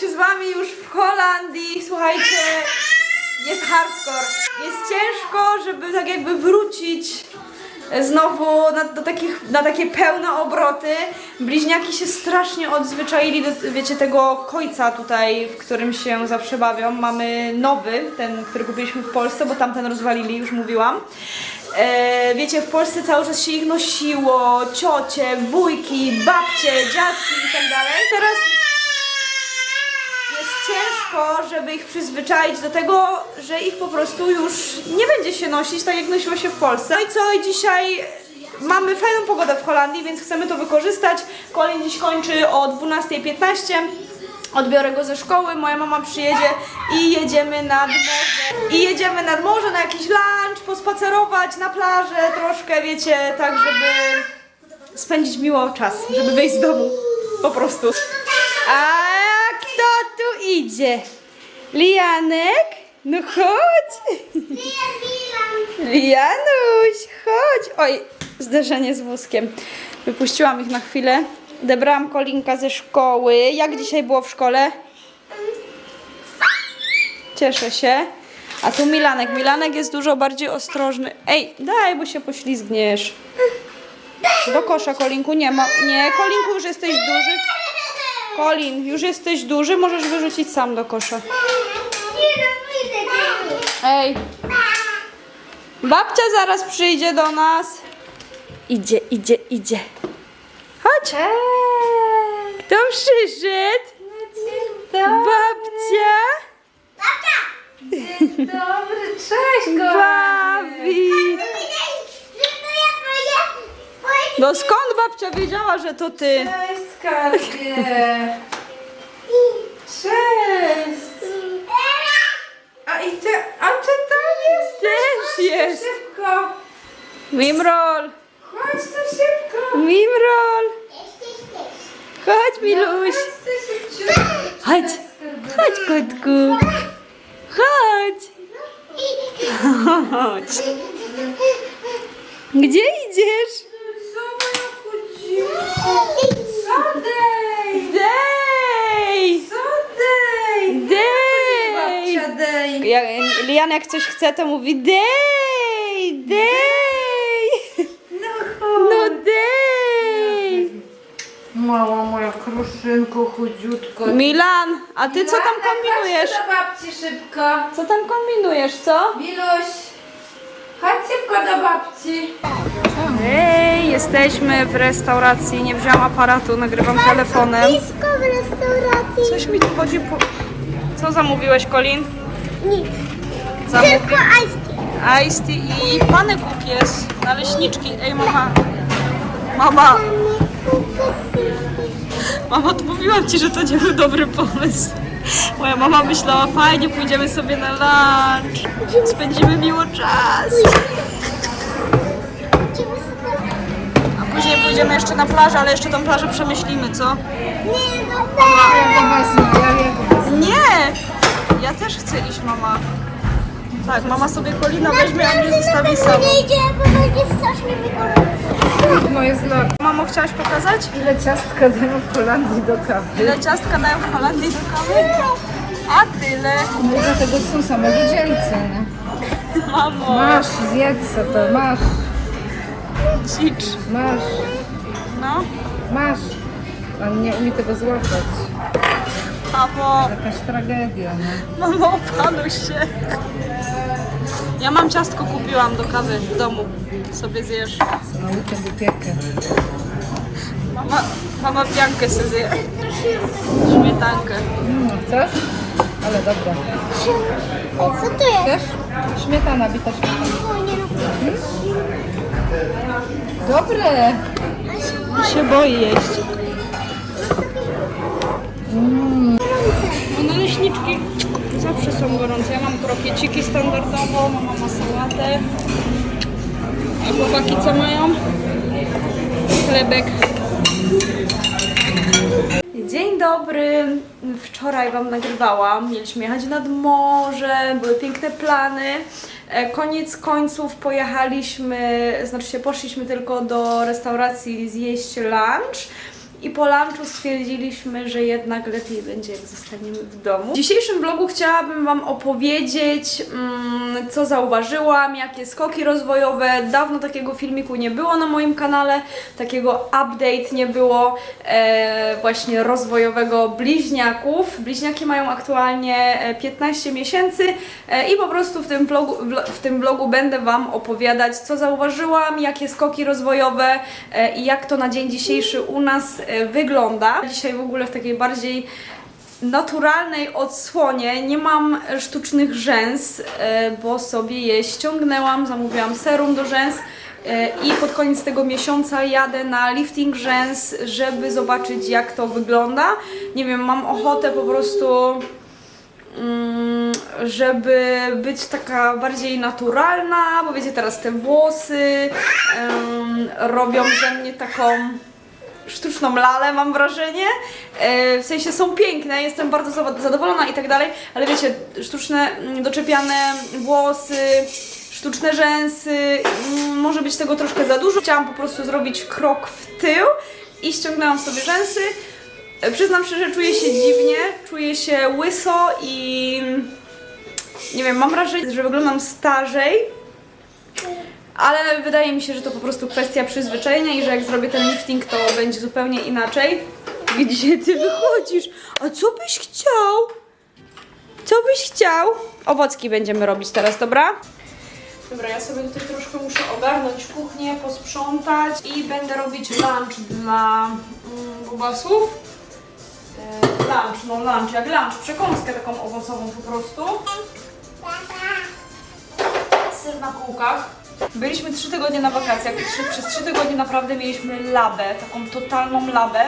się z wami już w Holandii. Słuchajcie, jest hardcore. Jest ciężko, żeby tak jakby wrócić znowu na, do takich, na takie pełne obroty. Bliźniaki się strasznie odzwyczaili do, wiecie, tego kojca tutaj, w którym się zawsze bawią. Mamy nowy, ten, który kupiliśmy w Polsce, bo tamten rozwalili, już mówiłam. E, wiecie, w Polsce cały czas się ich nosiło, ciocie, wujki, babcie, dziadki i tak dalej. Teraz ciężko, żeby ich przyzwyczaić do tego, że ich po prostu już nie będzie się nosić tak jak nosiło się w Polsce. No i co, dzisiaj mamy fajną pogodę w Holandii, więc chcemy to wykorzystać. Colin dziś kończy o 12.15. Odbiorę go ze szkoły, moja mama przyjedzie i jedziemy nad morze. I jedziemy nad morze na jakiś lunch, pospacerować na plażę troszkę, wiecie, tak żeby spędzić miło czas, żeby wyjść z domu. Po prostu. A idzie? Lianek? No chodź. Lianuś, chodź. Oj, zderzenie z wózkiem. Wypuściłam ich na chwilę. Odebrałam kolinka ze szkoły. Jak dzisiaj było w szkole? Cieszę się. A tu Milanek. Milanek jest dużo bardziej ostrożny. Ej, daj, bo się poślizgniesz. Do kosza, Kolinku. Nie ma. Nie, Kolinku, już jesteś duży. Kolin, już jesteś duży, możesz wyrzucić sam do kosza. Ej. Babcia zaraz przyjdzie do nas. Idzie, idzie, idzie. Chodź. Kto przyszedł? Babcia. Dobry, cześć, Babi. No skąd babcia wiedziała, że to ty? Cześć, skarbie. Cześć. A i ty, a ty tam jesteś? Też jest. Szybko. Mimrol. Chodź tu szybko. Mimrol. Chodź, Miluś. Chodź tu szybciutko. Chodź. Chodź, kotku. Chodź. Chodź. Gdzie idziesz? Sodej. Dej! Sodej. Dej! Babcia. Ja, Lian jak coś chce, to mówi dej! Dej! No No chodź. dej! Mała moja kruszynko, chudziutko. Milan, a ty co tam Milana, kombinujesz? Chodź do babci szybko. Co tam kombinujesz, co? Miluś, chodź szybko do babci. Ej, jesteśmy w restauracji. Nie wziąłam aparatu, nagrywam telefonem. Blisko w restauracji. Coś mi tu chodzi po... Co zamówiłeś, Colin? Nic. Zamówił Tylko ice iced tea i panek jest. Naleśniczki. Ej, mama. Mama. Mama, to mówiłam ci, że to nie był dobry pomysł. Moja mama myślała, fajnie, pójdziemy sobie na lunch. Spędzimy miło czas. A później pójdziemy jeszcze na plażę, ale jeszcze tą plażę przemyślimy, co? Nie, no. Nie! Ja też chcę iść, mama. Tak, mama sobie kolina weźmie, a mnie zostawi samą. Nie idzie, bo będzie strasznie mi gorąco. No jest lord. Mamo, chciałaś pokazać? Ile ciastka dają w Holandii do kawy? Ile ciastka dają w Holandii do kawy? A tyle. No do tego są same widzielce, nie? Mamo, Masz, zjedz se to, masz, cicz. masz, No, masz. On nie umie tego złapać. mamo, Jakaś tragedia, no. mamo, opanuj się. Ja mam ciastko, kupiłam do kawy w domu. Sobie zjesz. Weekend upiekę. Mama, mama piankę sobie zje. Śmietankę. Mm, chcesz? Ale dobra. Co to jest? Chcesz? Śmietana, bita śmietana. O, nie lubię. Dobre! się boi jeść. No naleśniczki zawsze są gorące. Ja mam krokieciki standardowo, mama ma sałatę. A chłopaki co mają? Chlebek. Dzień dobry. Wczoraj Wam nagrywałam. Mieliśmy jechać nad morze, były piękne plany. E, Koniec końców pojechaliśmy, znaczy się poszliśmy tylko do restauracji zjeść lunch. I po lunchu stwierdziliśmy, że jednak lepiej będzie, jak zostaniemy w domu. W dzisiejszym vlogu chciałabym Wam opowiedzieć, mm, co zauważyłam, jakie skoki rozwojowe. Dawno takiego filmiku nie było na moim kanale, takiego update nie było e, właśnie rozwojowego bliźniaków. Bliźniaki mają aktualnie e, 15 miesięcy e, i po prostu w tym, vlogu, w tym vlogu będę Wam opowiadać, co zauważyłam, jakie skoki rozwojowe e, i jak to na dzień dzisiejszy u nas e, wygląda. Dzisiaj w ogóle w takiej bardziej naturalnej odsłonie. Nie mam e, sztucznych rzęs, e, bo sobie je ściągnęłam, zamówiłam serum do rzęs. e, I pod koniec tego miesiąca jadę na lifting rzęs, żeby zobaczyć jak to wygląda. Nie wiem, mam ochotę po prostu mm, żeby być taka bardziej naturalna, bo wiecie, teraz te włosy robią ze mnie taką sztuczną lalę, mam wrażenie. E, w sensie są piękne, jestem bardzo za- zadowolona i tak dalej, ale wiecie, sztuczne, mm, doczepiane włosy, sztuczne rzęsy, mm, może być tego troszkę za dużo. Chciałam po prostu zrobić krok w tył i ściągnęłam sobie rzęsy. E, Przyznam szczerze, czuję się dziwnie, czuję się łyso i nie wiem, mam wrażenie, że wyglądam starzej, ale wydaje mi się, że to po prostu kwestia przyzwyczajenia i że jak zrobię ten lifting, to będzie zupełnie inaczej. Gdzie ty wychodzisz? A co byś chciał? Co byś chciał? Owocki będziemy robić teraz, dobra? Dobra, ja sobie tutaj troszkę muszę ogarnąć kuchnię, posprzątać i będę robić lunch dla mm. E, lunch, no lunch, jak lunch, przekąskę taką owocową po prostu. Ser na kółkach. Byliśmy trzy tygodnie na wakacjach i trzy, przez trzy tygodnie naprawdę mieliśmy labę, taką totalną labę.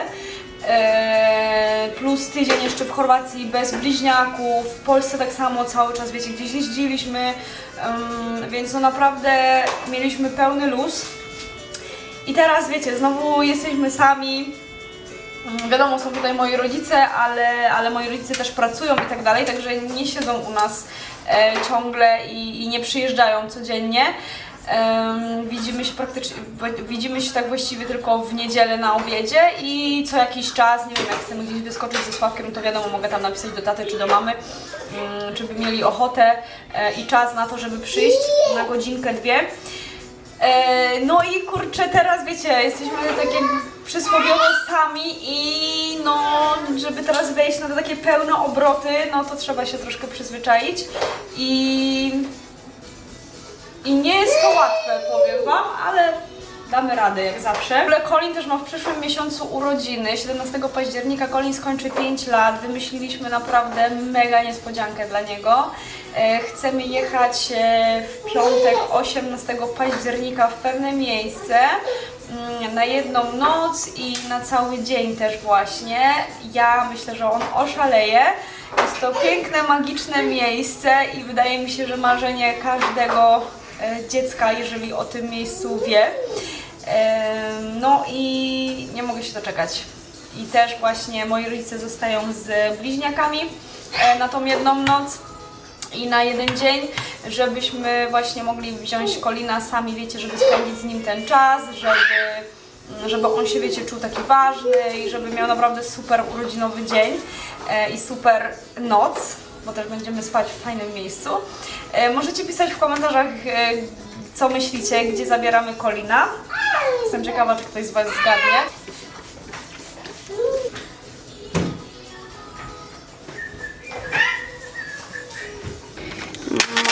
Eee, plus tydzień jeszcze w Chorwacji bez bliźniaków, w Polsce tak samo cały czas, wiecie, gdzieś jeździliśmy, em, więc no naprawdę mieliśmy pełny luz. I teraz wiecie, znowu jesteśmy sami, Mm, Wiadomo, są tutaj moi rodzice, ale, ale moi rodzice też pracują i tak dalej, także nie siedzą u nas e, ciągle i, i nie przyjeżdżają codziennie. Widzimy się praktycznie, widzimy się tak właściwie tylko w niedzielę na obiedzie i co jakiś czas, nie wiem, jak chcemy gdzieś wyskoczyć ze Sławkiem, to wiadomo, mogę tam napisać do taty czy do mamy, mm, czy by mieli ochotę e, i czas na to, żeby przyjść na godzinkę, dwie. E, no i kurczę, teraz wiecie, jesteśmy tak jak przysłowiowo sami i no, żeby teraz wejść na takie pełne obroty, no to trzeba się troszkę przyzwyczaić i, i nie jest to łatwe, powiem Wam, ale damy radę jak zawsze. W ogóle Colin też ma w przyszłym miesiącu urodziny, 17 października Colin skończy 5 lat, wymyśliliśmy naprawdę mega niespodziankę dla niego. E, Chcemy jechać e, w piątek 18 października w pewne miejsce mm, na jedną noc i na cały dzień też właśnie. Ja myślę, że on oszaleje. Jest to piękne, magiczne miejsce i wydaje mi się, że marzenie każdego dziecka, jeżeli o tym miejscu wie. E, No i nie mogę się doczekać. I też właśnie moi rodzice zostają z bliźniakami e, na tą jedną noc i na jeden dzień, żebyśmy właśnie mogli wziąć Kolina sami, wiecie, żeby spędzić z nim ten czas, żeby, żeby on się, wiecie, czuł taki ważny i żeby miał naprawdę super urodzinowy dzień e, i super noc, bo też będziemy spać w fajnym miejscu. E, możecie pisać w komentarzach, e, co myślicie, gdzie zabieramy Kolina. Jestem ciekawa, czy ktoś z Was zgadnie.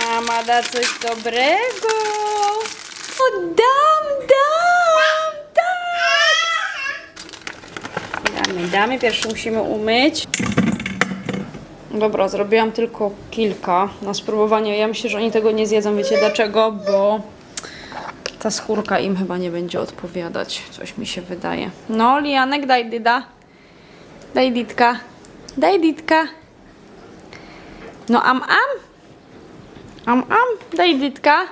Mama da coś dobrego. O, dam, dam, tak. Damy, damy. Pierwszy musimy umyć. Dobra, zrobiłam tylko kilka na spróbowanie. Ja myślę, że oni tego nie zjedzą. Wiecie dlaczego? Bo ta skórka im chyba nie będzie odpowiadać. Coś mi się wydaje. No, Lianek, daj dyda. Daj ditka. Daj ditka. No, am, am. Am, am, daj dytka.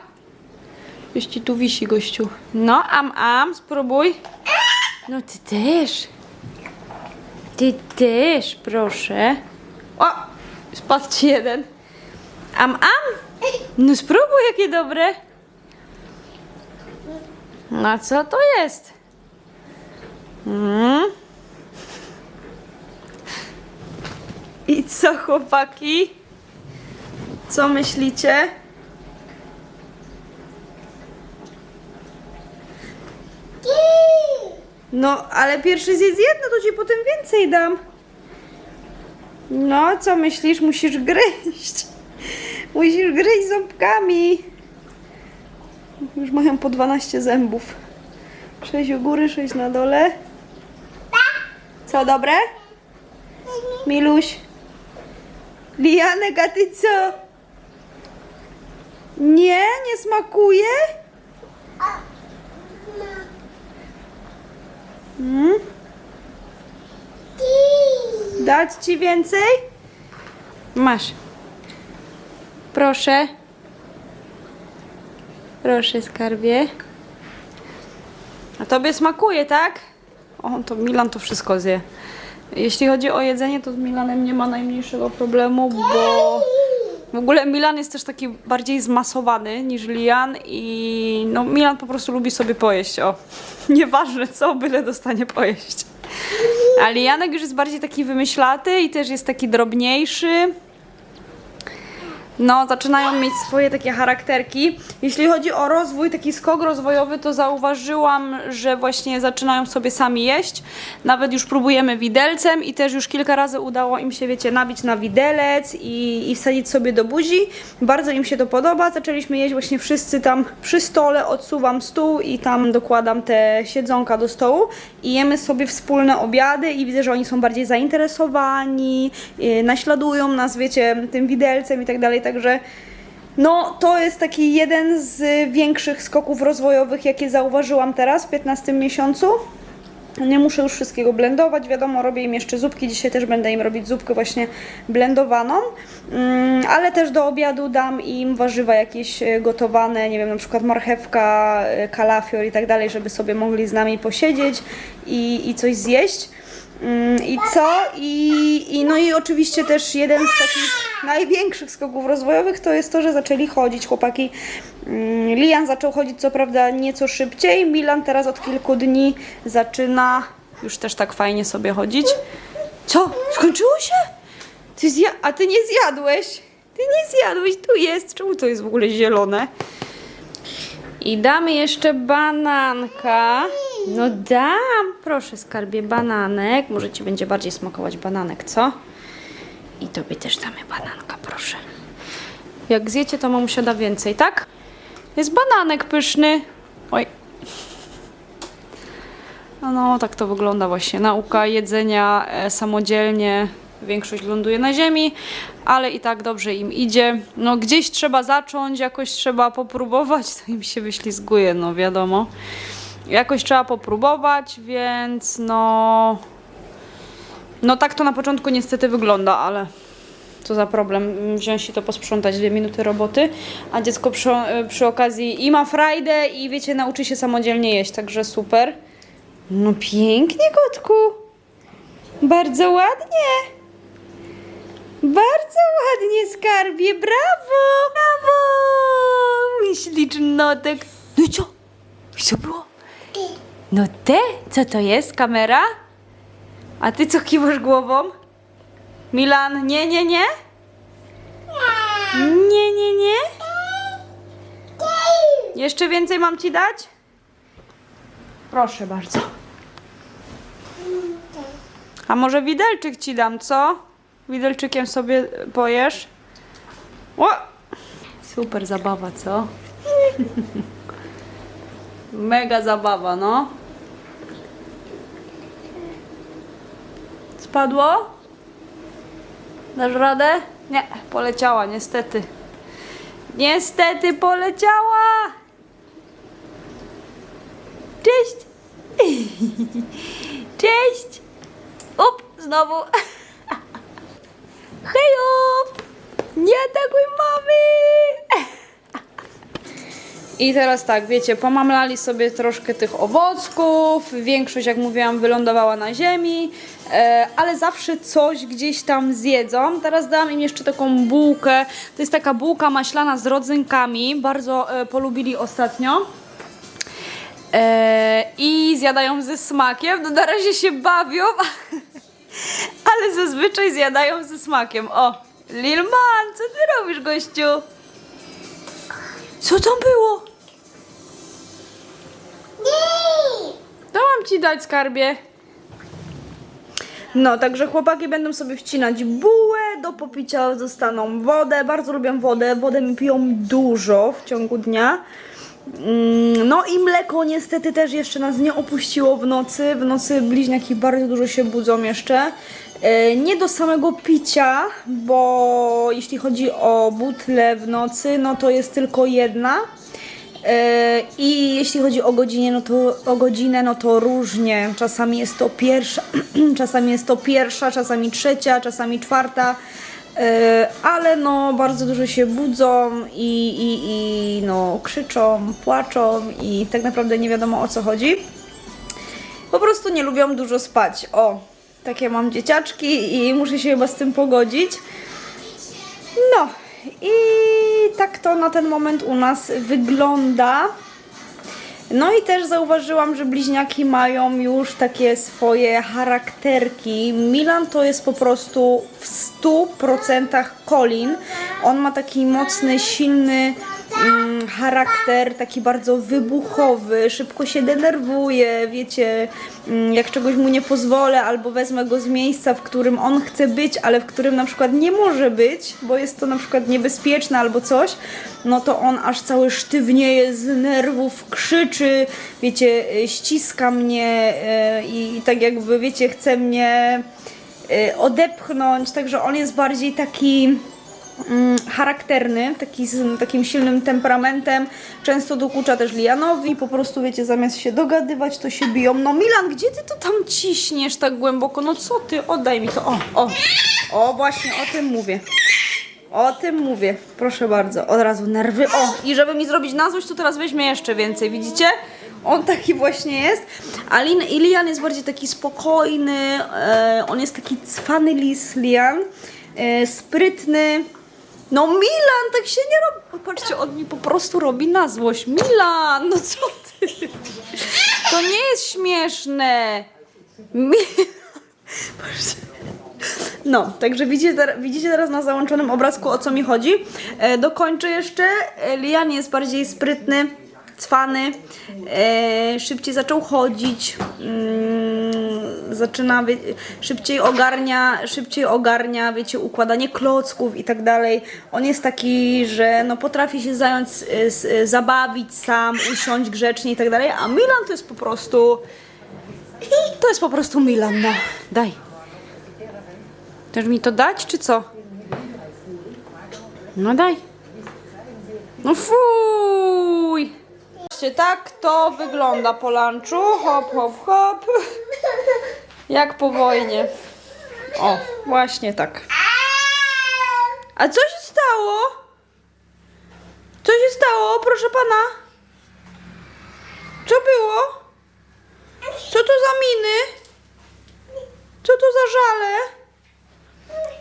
Już ci tu wisi, gościu. No, am, am, spróbuj. No, ty też. Ty też, proszę. Spadł ci jeden. Am, am? No spróbuj, jakie dobre. No co to jest? Mm. I co chłopaki? Co myślicie? No, ale pierwszy zjedz jedno, to ci potem więcej dam. No, co myślisz? Musisz gryźć. Musisz gryźć ząbkami. Już mają po 12 zębów. 6 u góry, 6 na dole. Co, dobre? Miluś. Lianek, a ty co? Nie, nie smakuje? Mm? Dać ci więcej? Masz. Proszę. Proszę, skarbie. A tobie smakuje, tak? O, to Milan to wszystko zje. Jeśli chodzi o jedzenie, to z Milanem nie ma najmniejszego problemu, bo w ogóle Milan jest też taki bardziej zmasowany niż Lian i no Milan po prostu lubi sobie pojeść, o. Nieważne co, byle dostanie pojeść. A Lianek już jest bardziej taki wymyślaty i też jest taki drobniejszy. No, zaczynają mieć swoje takie charakterki. Jeśli chodzi o rozwój, taki skok rozwojowy, to zauważyłam, że właśnie zaczynają sobie sami jeść. Nawet już próbujemy widelcem i też już kilka razy udało im się, wiecie, nabić na widelec i, i wsadzić sobie do buzi. Bardzo im się to podoba. Zaczęliśmy jeść właśnie wszyscy tam przy stole, odsuwam stół i tam dokładam te siedzonka do stołu i jemy sobie wspólne obiady i widzę, że oni są bardziej zainteresowani, yy, naśladują nas, wiecie, tym widelcem i tak dalej, także no to jest taki jeden z większych skoków rozwojowych, jakie zauważyłam teraz w 15 miesiącu. Nie muszę już wszystkiego blendować, wiadomo, robię im jeszcze zupki, dzisiaj też będę im robić zupkę właśnie blendowaną, mm, ale też do obiadu dam im warzywa jakieś e, gotowane, nie wiem, na przykład marchewka, e, kalafior i tak dalej, żeby sobie mogli z nami posiedzieć i, i coś zjeść. Mm, I co? I, I no i oczywiście też jeden z takich największych skoków rozwojowych to jest to, że zaczęli chodzić chłopaki. Mm, Lian zaczął chodzić co prawda nieco szybciej, Milan teraz od kilku dni zaczyna już też tak fajnie sobie chodzić. Co? Skończyło się? Ty zja- A ty nie zjadłeś? Ty nie zjadłeś, tu jest. Czemu to jest w ogóle zielone? I damy jeszcze bananka. No dam, proszę skarbie bananek. Może ci będzie bardziej smakować bananek, co? I tobie też damy bananka, proszę. Jak zjecie, to mamusia da więcej, tak? Jest bananek pyszny. Oj. No, no, tak to wygląda właśnie. Nauka jedzenia e, samodzielnie. Większość ląduje na ziemi, ale i tak dobrze im idzie. No gdzieś trzeba zacząć, jakoś trzeba popróbować, to im się wyślizguje, no wiadomo. Jakoś trzeba popróbować, więc no... No tak to na początku niestety wygląda, ale co za problem wziąć i to posprzątać dwie minuty roboty, a dziecko przy, przy okazji i ma frajdę i wiecie, nauczy się samodzielnie jeść, także super. No pięknie, kotku. Bardzo ładnie. Bardzo ładnie, skarbie. Brawo! Brawo! Mój ślicznotek. No i co? I co było? No te? Co to jest? Kamera? A ty co kiwasz głową? Milan, nie, nie, nie? Nie, nie, nie? Jeszcze więcej mam ci dać? Proszę bardzo. A może widelczyk ci dam, co? Widelczykiem sobie pojesz? O! Super zabawa, co? Mega zabawa, no. Spadło? Dasz radę? Nie, poleciała, niestety. Niestety poleciała! Cześć! Cześć! Up, znowu. Hejo! Nie atakuj mamy! I teraz tak, wiecie, pomamlali sobie troszkę tych owocków, większość, jak mówiłam, wylądowała na ziemi, e, ale zawsze coś gdzieś tam zjedzą. Teraz dałam im jeszcze taką bułkę, to jest taka bułka maślana z rodzynkami, bardzo e, polubili ostatnio. E, I zjadają ze smakiem, no na razie się bawią, Ale zazwyczaj zjadają ze smakiem. O, Lilman, co ty robisz, gościu? Co tam było? To mam ci dać, skarbie. No, także chłopaki będą sobie wcinać bułę, do popicia dostaną wodę. Bardzo lubią wodę, wodę mi piją dużo w ciągu dnia. Mm, No i mleko niestety też jeszcze nas nie opuściło w nocy. W nocy bliźniaki bardzo dużo się budzą jeszcze. E, Nie do samego picia, bo jeśli chodzi o butle w nocy, no to jest tylko jedna. E, I jeśli chodzi o godzinę, no to o godzinę, no to różnie. Czasami jest to pierwsza, czasami jest to pierwsza, czasami trzecia, czasami czwarta. E, Ale no bardzo dużo się budzą i, i, i no krzyczą, płaczą i tak naprawdę nie wiadomo o co chodzi. Po prostu nie lubią dużo spać. O, takie mam dzieciaczki i muszę się chyba z tym pogodzić. No i tak to na ten moment u nas wygląda. No i też zauważyłam, że bliźniaki mają już takie swoje charakterki. Milan to jest po prostu w 100% Colin. On ma taki mocny, silny mm, charakter, taki bardzo wybuchowy, szybko się denerwuje, wiecie, mm, jak czegoś mu nie pozwolę albo wezmę go z miejsca, w którym on chce być, ale w którym na przykład nie może być, bo jest to na przykład niebezpieczne albo coś, no to on aż cały sztywnieje z nerwów, krzyczy, wiecie, y, ściska mnie y, i, i tak jakby, wiecie, chce mnie y, odepchnąć, także on jest bardziej taki charakterny, taki z takim silnym temperamentem, często dokucza też Lianowi, po prostu wiecie, zamiast się dogadywać, to się biją. No Milan, gdzie ty to tam ciśniesz tak głęboko? No co ty? Oddaj mi to. O, o, o właśnie o tym mówię. O tym mówię. Proszę bardzo, od razu nerwy. O, i żeby mi zrobić na złość, to teraz weźmie jeszcze więcej, widzicie? On taki właśnie jest. A Lin, i Lian jest bardziej taki spokojny, e, on jest taki cwany lis, Lian, e, sprytny. No Milan, tak się nie robi. Patrzcie, on mi po prostu robi na złość. Milan, no co ty? To nie jest śmieszne. Mi... No, także widzicie, widzicie teraz na załączonym obrazku o co mi chodzi. E, dokończę jeszcze. E, Lian jest bardziej sprytny, cwany, e, szybciej zaczął chodzić, mm, zaczyna, wie, szybciej ogarnia, szybciej ogarnia, wiecie, układanie klocków i tak dalej. On jest taki, że no potrafi się zająć, e, e, zabawić sam, usiąść grzecznie i tak dalej, a Milan to jest po prostu, to jest po prostu Milan, no, daj. Chcesz mi to dać, czy co? No daj. No fuj. Tak to wygląda po lunchu. Hop, hop, hop. Jak po wojnie. O, właśnie tak. A co się stało? Co się stało, proszę pana? Co było? Co to za miny? Co to za żale?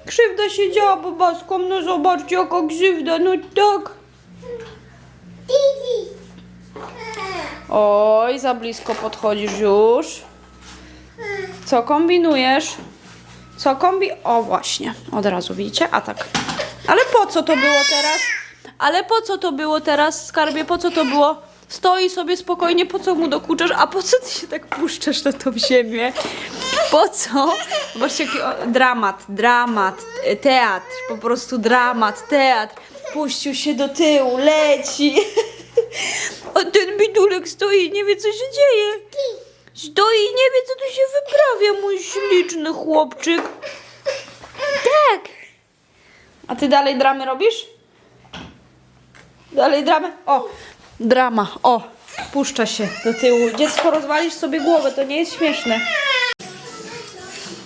Krzywda się działa babaskom, no zobaczcie jaka krzywda, no tak. Oj, za blisko podchodzisz już. Co kombinujesz? Co kombi... O właśnie, od razu widzicie? A tak. Ale po co to było teraz? Ale po co to było teraz, skarbie? Po co to było? Stoi sobie spokojnie, po co mu dokuczasz? A po co ty się tak puszczasz na tą ziemię? Po co? Zobaczcie, jaki o, dramat, dramat, e, teatr, po prostu dramat, teatr. Puścił się do tyłu, leci. A ten bidulek stoi i nie wie, co się dzieje. Stoi i nie wie, co tu się wyprawia, mój śliczny chłopczyk. Tak. A ty dalej dramy robisz? Dalej dramę? O, drama, o, puszcza się do tyłu. Dziecko rozwalisz sobie głowę, to nie jest śmieszne.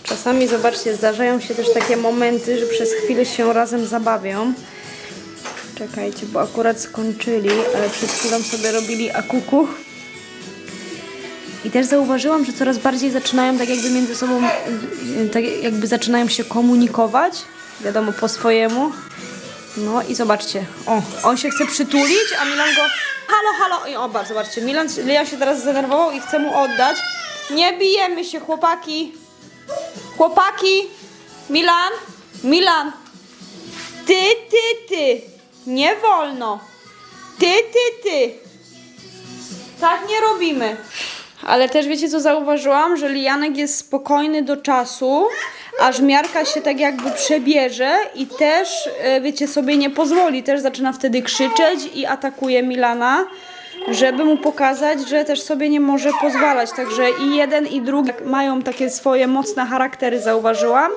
Czasami, zobaczcie, zdarzają się też takie momenty, że przez chwilę się razem zabawią. Czekajcie, bo akurat skończyli, ale przed chwilą sobie robili akuku. I też zauważyłam, że coraz bardziej zaczynają tak jakby między sobą, y, tak jakby zaczynają się komunikować, wiadomo, po swojemu. No i zobaczcie, o, on się chce przytulić, a Milan go, halo, halo, i o, bardzo, zobaczcie, Milan, Lian się teraz zdenerwował i chce mu oddać. Nie bijemy się, chłopaki. Chłopaki, Milan, Milan, ty, ty, ty, nie wolno. Ty, ty, ty. Tak nie robimy. Ale też wiecie co zauważyłam? Że Lianek jest spokojny do czasu, aż miarka się tak jakby przebierze i też, e, wiecie, sobie nie pozwoli. Też zaczyna wtedy krzyczeć i atakuje Milana, żeby mu pokazać, że też sobie nie może pozwalać. Także i jeden i drugi mają takie swoje mocne charaktery, zauważyłam.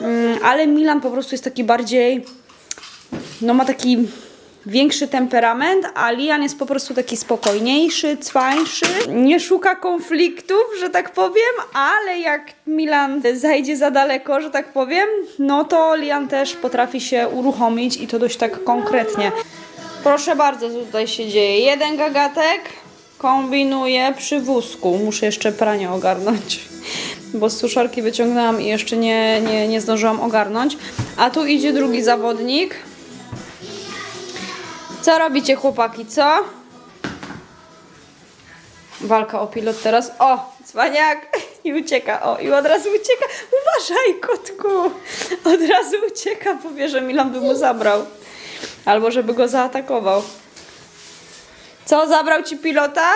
Mm, Ale Milan po prostu jest taki bardziej no ma taki większy temperament, a Lian jest po prostu taki spokojniejszy, cwańszy, nie szuka konfliktów, że tak powiem, ale jak Milan zajdzie za daleko, że tak powiem, no to Lian też potrafi się uruchomić i to dość tak konkretnie. Proszę bardzo, co tutaj się dzieje. Jeden gagatek kombinuje przy wózku. Muszę jeszcze pranie ogarnąć, bo z suszarki wyciągnęłam i jeszcze nie, nie, nie zdążyłam ogarnąć. A tu idzie drugi zawodnik. Co robicie chłopaki, co? Walka o pilot teraz. O, cwaniak i ucieka. O, i od razu ucieka. Uważaj, kotku. Od razu ucieka, powie, że Milan by mu zabrał. Albo żeby go zaatakował. Co, zabrał ci pilota?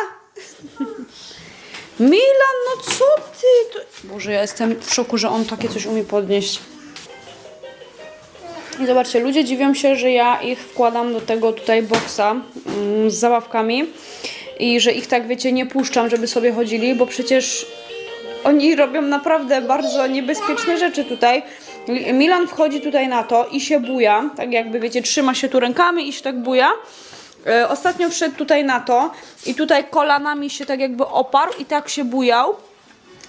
Milan, no co ty? Boże, ja jestem w szoku, że on takie coś umie podnieść. I zobaczcie, ludzie dziwią się, że ja ich wkładam do tego tutaj boksa mm, z zabawkami i że ich tak, wiecie, nie puszczam, żeby sobie chodzili, bo przecież oni robią naprawdę bardzo niebezpieczne rzeczy tutaj. Milan wchodzi tutaj na to i się buja, tak jakby, wiecie, trzyma się tu rękami i się tak buja. E, Ostatnio wszedł tutaj na to i tutaj kolanami się tak jakby oparł i tak się bujał.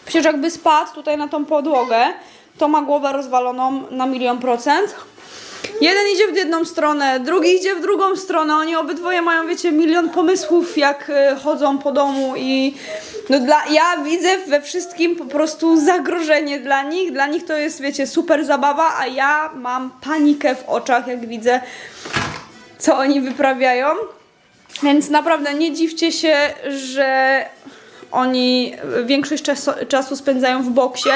Przecież jakby spadł tutaj na tą podłogę, to ma głowę rozwaloną na milion procent. Jeden idzie w jedną stronę, drugi idzie w drugą stronę. Oni obydwoje mają, wiecie, milion pomysłów, jak y, chodzą po domu i no dla, ja widzę we wszystkim po prostu zagrożenie dla nich. Dla nich to jest, wiecie, super zabawa, a ja mam panikę w oczach, jak widzę, co oni wyprawiają. Więc naprawdę nie dziwcie się, że oni większość czasu, czasu spędzają w boksie,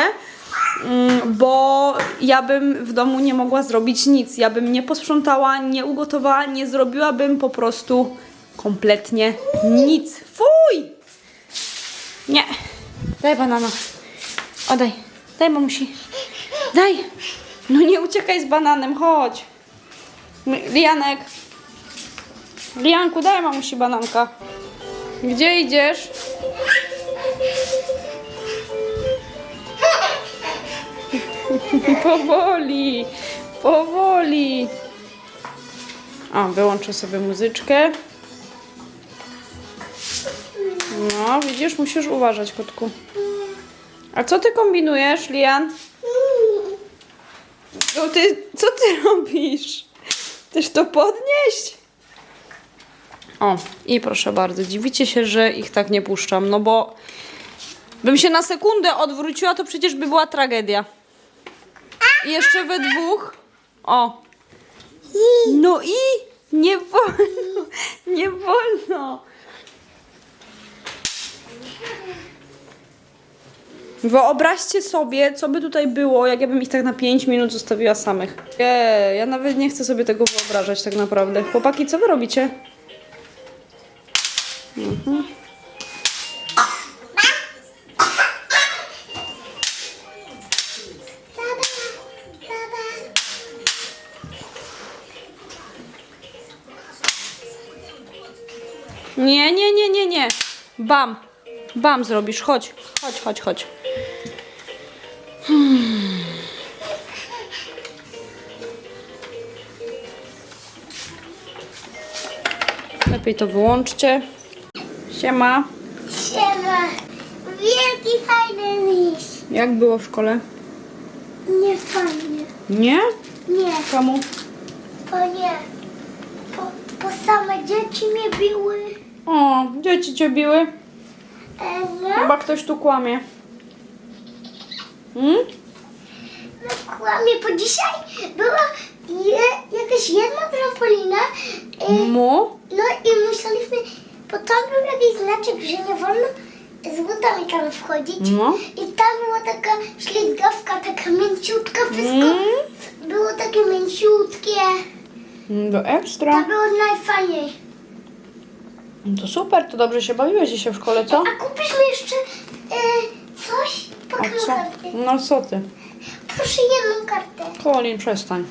bo ja bym w domu nie mogła zrobić nic. Ja bym nie posprzątała, nie ugotowała, nie zrobiłabym po prostu kompletnie nic. Fuj! Nie. Daj banana. Odaj. Daj mamusi. Daj. No nie uciekaj z bananem, chodź. Lianek. Lianku, daj mamusi bananka. Gdzie idziesz? powoli, powoli. O, wyłączę sobie muzyczkę. No, widzisz, musisz uważać, kotku. A co ty kombinujesz, Lian? No ty, co ty robisz? Chcesz to podnieść? O, i proszę bardzo, dziwicie się, że ich tak nie puszczam, no bo bym się na sekundę odwróciła, to przecież by była tragedia. Jeszcze we dwóch. O. No i nie wolno, nie wolno. Wyobraźcie sobie, co by tutaj było, jak ja bym ich tak na 5 minut zostawiła samych. Nie, ja nawet nie chcę sobie tego wyobrażać tak naprawdę. Chłopaki, co wy robicie? Nie, Bam. Bam zrobisz. Chodź, chodź, chodź, chodź. Hmm. Lepiej to wyłączcie. Siema. Siema. Wielki fajny miś. Jak było w szkole? Nie fajnie. Nie? Nie, Czemu? bo nie. Bo, bo same dzieci mnie biły. O, dzieci cię biły. Ewa, Chyba ktoś tu kłamie. Hmm? no kłamie, bo dzisiaj była je, jakaś jedna trampolina. E, Mu? no i musieliśmy, bo tam był jakiś znaczek, że nie wolno z butami tam wchodzić. No. I tam była taka ślizgawka, taka mięciutka, wszystko Mm. było takie mięciutkie. Do To ekstra. było najfajniej. No to super, to dobrze się bawiłeś dzisiaj w szkole, co? A kupisz mi jeszcze e, coś? Pokaż co? No co ty? Proszę jedną kartę. Kolin, przestań.